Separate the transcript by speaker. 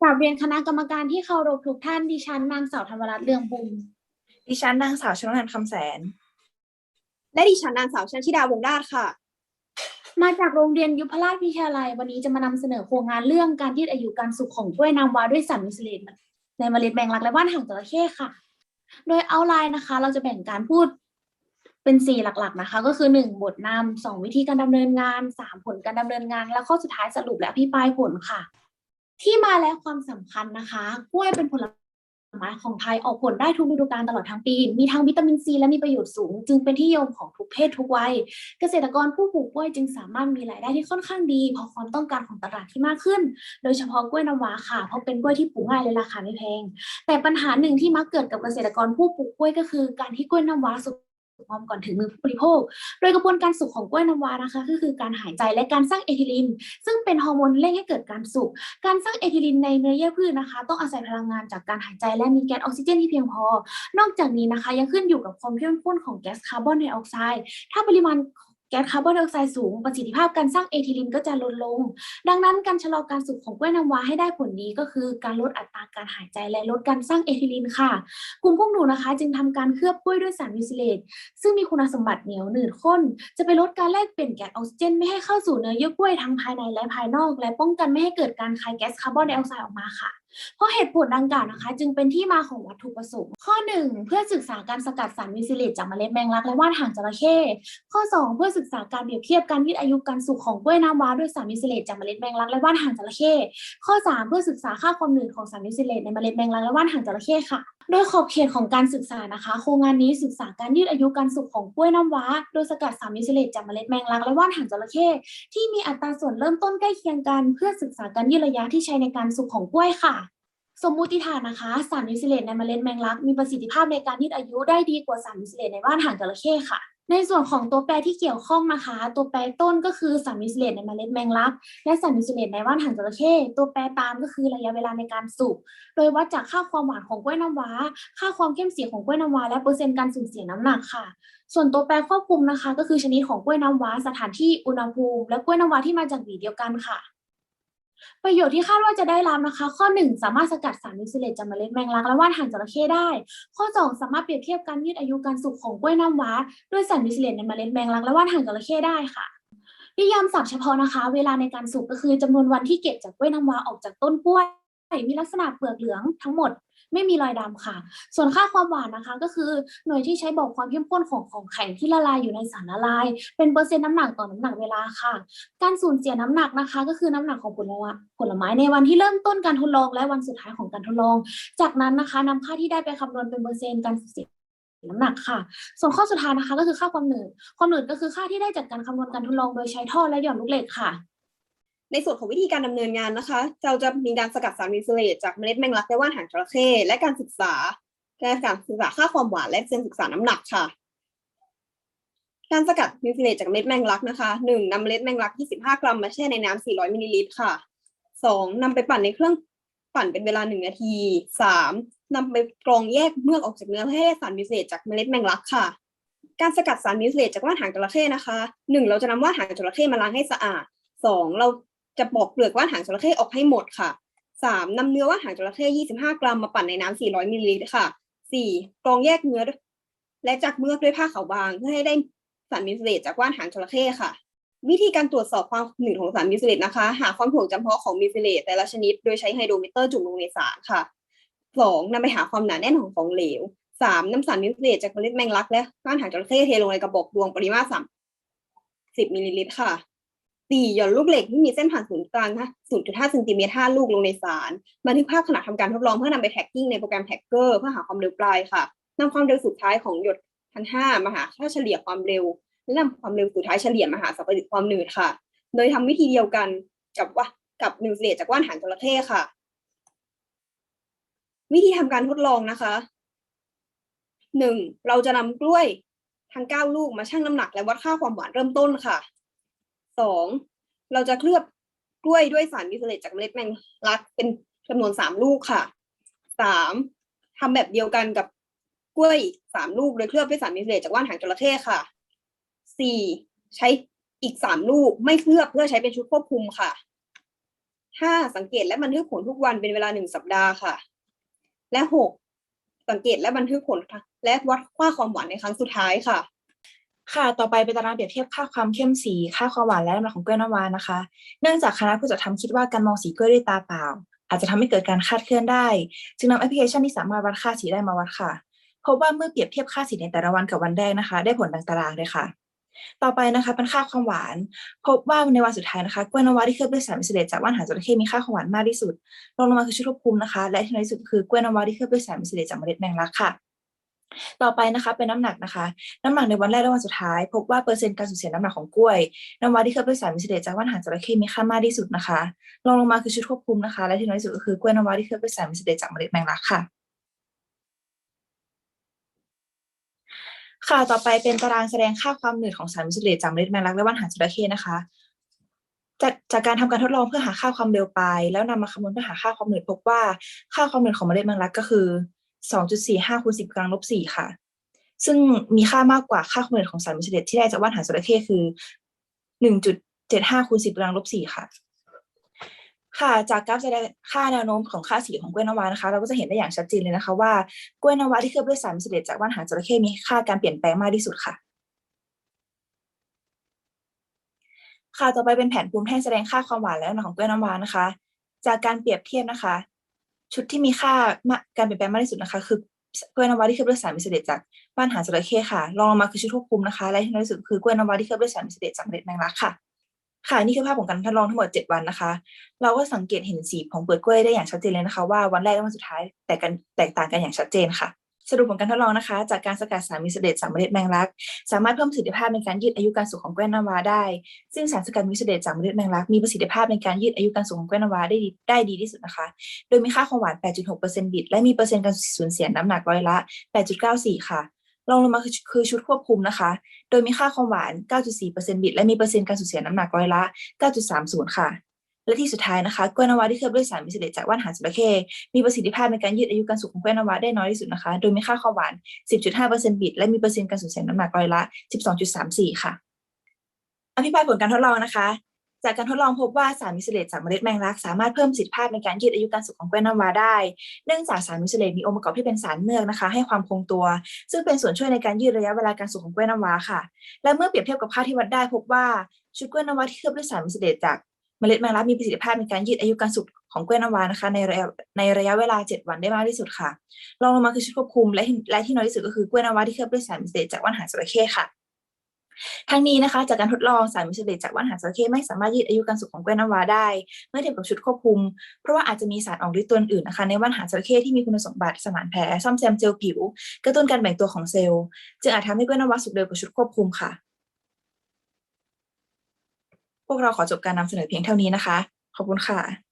Speaker 1: กราบเรียนคณะกรรมการที่เคารพทุกท่านดิฉันนางสาวธรรมรัตน์เรืองบุญ
Speaker 2: ดิฉันนางสาวชนนันท์คำแสน
Speaker 3: และดิฉันนางสาวชันชิดาวงราชค่ะ
Speaker 1: มาจากโรงเรียนยุพราชวิทยาลัย วันนี้จะมานำเสนอโครงงานเรื่องการยืดอายุการสุกของกล้วยน้ำว้าด้วยสารมิสเลตในเมล็ดแมงลักและว่านหางจระเข้ค่ะ โดยเอาไลน์นะคะ เราจะแบ่งการพูดเป็นสี่หลักๆนะคะ ก็คือหนึ่งบทนำสองวิธีการดำเนินงานสามผลการดำเนินงาน และข้อสุดท้ายสรุปและอภิปรายผลค่ะ ที่มาและความสำคัญนะคะ กล้วยเป็นผลไม้ของไทยออกผลได้ทุกฤดูกาลตลอดทั้งปี มีทั้งวิตามินซีและมีประโยชน์สูง จึงเป็นที่ยมของทุกเพศทุกวัย เกษตรกรผู้ปลูกกล้วยจึงสามารถมีรายได้ที่ค่อนข้างดีเพราะความต้องการของตลาดที่มากขึ้น โดยเฉพาะกล้วยน้ำว้าค่ะ เพราะเป็นกล้วยที่ปลูกง่ายและราคาไม่แพง แต่ปัญหาหนึ่งที่มักเกิดกับเกษตรกรผู้ปลูกกล้วยก็คือ การที่กล้วยน้ำว้าสุก งอมก่อนถึงมือผู้บริโภค โดยกระบวนการสุกของกล้วยน้ำว้านะคะ ก็คือการหายใจและการสร้างเอทิลิน ซึ่งเป็นฮอร์โมนเร่งให้เกิดการสุก การสร้างเอทิลินในเนื้อเยื่อพืชนะคะ ต้องอาศัยพลังงานจากการหายใจและมีแก๊สออกซิเจนที่เพียงพอ นอกจากนี้นะคะ ยังขึ้นอยู่กับความเข้มข้นของแก๊สคาร์บอนไดออกไซด์ ถ้าปริมาณ แก๊สคาร์บอนไดออกไซด์สูงประสิทธิภาพการสร้างเอทิลินก็จะลดลง ดังนั้นการชะลอการสุกของกล้วยน้ำว้าให้ได้ผลดีก็คือการลดอัตราการหายใจและลดการสร้างเอทิลินค่ะ กลุ่มพวกหนูนะคะ จึงทำการเคลือบกล้วยด้วยสารวิสเลตซึ่งมีคุณสมบัติเหนียวหนืดข้น จะไปลดการแลกเปลี่ยนแก๊สออกซิเจนไม่ให้เข้าสู่เนื้อเยื่อกล้วยทั้งภายในและภายนอก และป้องกันไม่ให้เกิดการคายแก๊สคาร์บอนไดออกไซด์ออกมาค่ะ เพราะเหตุผลดังกล่าวนะคะ จึงเป็นที่มาของวัตถุประสงค์ ข้อ 1 เพื่อศึกษาการสกัดสารวิสเลตจากเมล็ดแมงลักและว่านหางจระเข้ข้อ 2 เพื่อศึกษาการเปรียบเทียบการยืดอายุการสุกของกล้วยน้ำว้าด้วยสารวิสเลตจากเมล็ดแมงลักและว่านหางจระเข้ข้อ 3 เพื่อศึกษาค่าความหนืดของสารวิสเลตในเมล็ดแมงลักและว่านหางจระเข้ค่ะ โดยขอบเขตของการศึกษานะคะ โครงงานนี้ศึกษาการยืดอายุการสุกของกล้วยน้ำว้า โดยสกัดสารวิสเลตจากเมล็ดแมงลักและว่านหางจระเข้ที่มีอัตราส่วนเริ่มต้นใกล้เคียงกัน เพื่อศึกษาการยืดระยะที่ใช้ในการสุกของกล้วยค่ะสมมุติฐานนะคะสารวิสเลตในเมล็ดแมงลัก มีประสิทธิภาพในการยืดอายุได้ดีกว่าสารวิสเลตในว่านหางจระเข้ค่ะ ในส่วนของตัวแปรที่เกี่ยวข้องนะคะ ตัวแปรต้นก็คือสารวิสเลตในเมล็ดแมงลัก และสารวิสเลตในว่านหางจระเข้ตัวแปรตามก็คือระยะเวลาในการสุกโดยวัดจากค่าความหวานของกล้วยน้ำว้า ค่าความเข้มสีของกล้วยน้ำว้า และเปอร์เซ็นต์การสูญเสียน้ำหนักค่ะ ส่วนตัวแปรควบคุมนะคะ ก็คือชนิดของกล้วยน้ำว้า สถานที่อุณหภูมิ และกล้วยน้ำว้าที่มาจากหวีเดียวกันค่ะ ประโยชน์ที่คาดว่าจะได้รับนะคะ ข้อ 1 สามารถสกัดสารวิเลตจากเมล็ดแมงลักและว่านหางจระเข้ได้ ข้อ 2 สามารถเปรียบเทียบการยืดอายุการสุกของกล้วยน้ำว้า ด้วยสารวิเลตในเมล็ดแมงลักและว่านหางจระเข้ได้ค่ะนิยามศัพท์เฉพาะนะคะ เวลาในการสุกก็คือจำนวนวันที่เก็บจากกล้วยน้ำว้าออกจากต้นกล้วย มีลักษณะเปลือกเหลืองทั้งหมด ไม่มีรอยดำค่ะ ส่วนค่าความหวานนะคะ ก็คือหน่วยที่ใช้บอกความเข้มข้นของของแข็งที่ละลายอยู่ในสารละลาย เป็นเปอร์เซ็นต์น้ำหนักต่อน้ำหนักเวลาค่ะ การสูญเสียน้ำหนักนะคะ ก็คือน้ำหนักของผลไม้ผลไม้ในวันที่เริ่มต้นการทดลองและวันสุดท้ายของการทดลอง จากนั้นนะคะนำค่าที่ได้ไปคำนวณเป็นเปอร์เซ็นต์การสูญเสียน้ำหนักค่ะ ส่วนข้อสุดท้ายนะคะก็คือค่าความหนืด ความหนืดก็คือค่าที่ได้จากการคำนวณการทดลองโดยใช้ท่อและหย่อนลูกเหล็กค่ะ
Speaker 3: ในส่วนของวิธีการดำเนินงานนะคะ เราจะมีการสกัดสารวิสเลตจากเมล็ดแมงลักและว่านหางจระเข้และการศึกษาการศึกษาค่าความหวานและเส้นศึกษาน้ำหนักค่ะ การสกัดวิสเลตจากเมล็ดแมงลักนะคะหนึ่งนำเมล็ดแมงลัก 25 กรัมมาแช่ในน้ำ400มิลลิลิตรค่ะสองนำไปปั่นในเครื่องปั่นเป็นเวลาหนึ่งนาทีสามนำไปกรองแยกเมือกออกจากเนื้อเพื่อให้ได้สารวิสเลตจากเมล็ดแมงลักค่ะ การสกัดสารวิสเลตจากว่านหางจระเข้นะคะหนึ่งเราจะนำว่านหางจระเข้มาล้างให้สะอาดสองเรา จะปอกเปลือกว่านหางจระเข้ออกให้หมดค่ะสามนำเนื้อว่านหางจระเข้25กรัมมาปั่นในน้ำ400มิลลิลิตรค่ะสี่กรองแยกเนื้อ และจากเมือกด้วยผ้าขาวบางเพื่อให้ได้สารวิสเลตจากว่านหางจระเข้ค่ะ วิธีการตรวจสอบความหนืดของสารมิสเลตนะคะ หาความถ่วงจำเพาะของมิสเลตแต่ละชนิด โดยใช้ไฮโดรมิเตอร์จุ่มลงในสารค่ะสองนำไปหาความหนาแน่นของของเหลวสามนำสารมิสเลตจากเมล็ดแมงลักและก้านหางจระเข้เทลงในกระบอกดวงปริมาตรสามสิบมิลลิลิตรค่ะ สี่หย่อนลูกเหล็กที่มีเส้นผ่านศูนย์กลางนะ0.5เซนติเมตรห้าลูกลงในสารบันทึกภาพขณะทำการทดลองเพื่อนำไปแท็กกิ้งในโปรแกรมแท็กเกอร์เพื่อหาความเร็วปลายค่ะนำความเร็วสุดท้ายของหยดพันห้ามาหาค่าเฉลี่ยความเร็วและนำความเร็วสุดท้ายเฉลี่ยมาหาสัมประสิทธิความหนืดค่ะ โดยทำวิธีเดียวกันกับว่ากับนิวเซียจากว่านหางจระเข้ค่ะ วิธีทำการทดลองนะคะหนึ่งเราจะนำกล้วยทั้งเก้าลูกมาชั่งน้ำหนักและวัดค่าความหวานเริ่มต้นค่ะ สองเราจะเคลือบกล้วยด้วยสารวิสเลตจากเมล็ดแมงลักเป็นจำนวนสามลูกค่ะสามทำแบบเดียวกันกับกล้วยสามลูกโดยเคลือบด้วยสารวิสเลตจากว่านหางจระเข้ค่ะสี่ใช้อีกสามลูกไม่เคลือบเพื่อใช้เป็นชุดควบคุมค่ะห้าสังเกตและบันทึกผลทุกวันเป็นเวลาหนึ่งสัปดาห์ค่ะ และหกสังเกตและบันทึกผลและวัดค่าความหวานในครั้งสุดท้ายค่ะ
Speaker 2: ค่ะ ต่อไปเป็นตารางเปรียบเทียบค่าความเข้มสี ค่าความหวานและน้ำหนักของกล้วยน้ำว้านะคะ เนื่องจากคณะผู้จัดทำคิดว่าการมองสีกล้วยด้วยตาเปล่า อาจจะทำให้เกิดการคาดเคลื่อนได้ จึงนำแอปพลิเคชันที่สามารถวัดค่าสีได้มาวัดค่ะ พบว่าเมื่อเปรียบเทียบค่าสีในแต่ละวันกับวันแรกนะคะ ได้ผลดังตารางเลยค่ะ ต่อไปนะคะเป็นค่าความหวาน พบว่าในวันสุดท้ายนะคะกล้วยน้ำว้าที่เคลือบด้วยสารมิสเลตจากว่านหางจระเข้มีค่าความหวานมากที่สุดรองลงมาคือชุดควบคุมนะคะ และที่น้อยที่สุดคือกล้วยน้ำว้าที่เคลือบด้วยสารมิสเลตจากเมล็ดแมงลักค่ะ ต่อไปนะคะเป็นน้ำหนักนะคะ น้ำหนักในวันแรกและวันสุดท้าย พบว่าเปอร์เซ็นต์การสูญเสียน้ำหนักของกล้วยน้ำว้าที่เคลือบด้วยสารมิสเลตจากว่านหางจระเข้มีค่ามากที่สุดนะคะรองลงมาคือชุดควบคุมนะคะ และที่น้อยที่สุดก็คือกล้วยน้ำว้าที่เคลือบด้วยสารมิสเลตจากเมล็ดแมงลักค่ะ ค่ะต่อไปเป็นตารางแสดงค่าความหนืดของสารมิสเลตจากเมล็ดแมงลักและว่านหางจระเข้นะคะจากจากการทำการทดลองเพื่อหาค่าความเร็วไป แล้วนำมาคำนวณเพื่อหาค่าความหนืดพบว่าค่าความหนืดของเมล็ดแมงลักก็คือ 2.45คูณ10กำลังลบ4ค่ะ ซึ่งมีค่ามากกว่าค่าความหนืดของสารมิสเลตที่ได้จากว่านหางจระเข้คือ 1.75คูณ10กำลังลบ4ค่ะ ค่ะ จากกราฟแสดงค่าแนวโน้มของค่าสีของกล้วยน้ำว้านะคะ เราก็จะเห็นได้อย่างชัดเจนเลยนะคะ ว่ากล้วยน้ำว้าที่เคลือบด้วยสารมิสเลตจากว่านหางจระเข้มีค่าการเปลี่ยนแปลงมากที่สุดค่ะค่ะ ต่อไปเป็นแผนภูมิแท่งแสดงค่าความหวานและน้ำหนักของกล้วยน้ำว้านะคะ จากการเปรียบเทียบนะคะ ชุดที่มีค่ามาการเปลี่ยนแปลงมากที่สุดนะคะ คือกล้วยน้ำว้าที่เคลือบด้วยสารมิสเลตจากบ้านหางจระเข้ค่ะรองลงมาคือชุดควบคุมนะคะ และที่น้อยที่สุดคือกล้วยน้ำว้าที่เคลือบด้วยสารมิสเลตจากเมล็ดแมงลักค่ะ ค่ะนี่คือภาพของการทดลองทั้งหมด 7 วันนะคะ เราก็สังเกตเห็นสีของเปลือกกล้วยได้อย่างชัดเจนเลยนะคะ ว่าวันแรกและวันสุดท้ายแตกกันแตกต่างกันอย่างชัดเจนค่ะ สรุปผลการทดลองนะคะ จากการสกัดสารมิสเลตจากเมล็ดแมงลัก สามารถเพิ่มประสิทธิภาพในการยืดอายุการสุกของแกล้วน้ำว้าได้ ซึ่งสารสกัดมิสเลตจากเมล็ดแมงลัก มีประสิทธิภาพในการยืดอายุการสุกของแกล้วน้ำว้าได้ดีได้ดีที่สุดนะคะ โดยมีค่าความหวาน 8.6%บิตและมีเปอร์เซ็นต์การสูญเสียน้ำหนักร้อยละ 8.94 ค่ะรองลงมาคือชุดควบคุมนะคะ โดยมีค่าความหวาน 9.4%บิตและมีเปอร์เซ็นต์การสูญเสียน้ำหนักร้อยละ 9.30 ค่ะ และที่สุดท้ายนะคะกล้วยน้ำว้าที่เคลือบด้วยสารมิสเลตจากว่านหางจระเข้มีประสิทธิภาพในการยืดอายุการสุกของกล้วยน้ำว้าได้น้อยที่สุดนะคะ โดยมีค่าความหวาน 10.5%บิตและมีเปอร์เซ็นต์การสูญเสียน้ำหนักร้อยละ 12.34 ค่ะ อภิปรายผลการทดลองนะคะ จากการทดลองพบว่าสารมิสเลตจากเมล็ดแมงลัก สามารถเพิ่มประสิทธิภาพในการยืดอายุการสุกของกล้วยน้ำว้าได้ เนื่องจากสารมิสเลตมีองค์ประกอบที่เป็นสารเมือกนะคะ ให้ความคงตัว ซึ่งเป็นส่วนช่วยในการยืดระยะเวลาการสุกของกล้วยน้ำว้าค่ะ และเมื่อเปรียบเทียบกับค่าที่วัดได้พบว่าชุดกล้วยน้ำว้าที่เคลือบด้วยสารมิสเลตจาก เมล็ดแมงลักมีประสิทธิภาพในการยืดอายุการสุกของกล้วยน้ำว้านะคะในระยะในระยะเวลา 7 วันได้มากที่สุดค่ะรองลงมาคือชุดควบคุมและและที่น้อยที่สุดก็คือกล้วยน้ำว้าที่เคลือบด้วยสารมิสเตจากว่านหางจระเข้ค่ะทั้งนี้นะคะ จากการทดลองสารมิสเลตจากว่านหางจระเข้ไม่สามารถยืดอายุการสุกของกล้วยน้ำว้าได้ เมื่อเทียบกับชุดควบคุม เพราะว่าอาจจะมีสารออกฤทธิ์ตัวอื่นนะคะในว่านหางจระเข้ที่มีคุณสมบัติสมานแผลซ่อมแซมเซลล์ผิว กระตุ้นการแบ่งตัวของเซลล์ จึงอาจทำให้กล้วยน้ำว้าสุกเร็วกว่าชุดควบคุมค่ะ พวกเราขอจบการนำเสนอเพียงเท่านี้นะคะ ขอบคุณค่ะ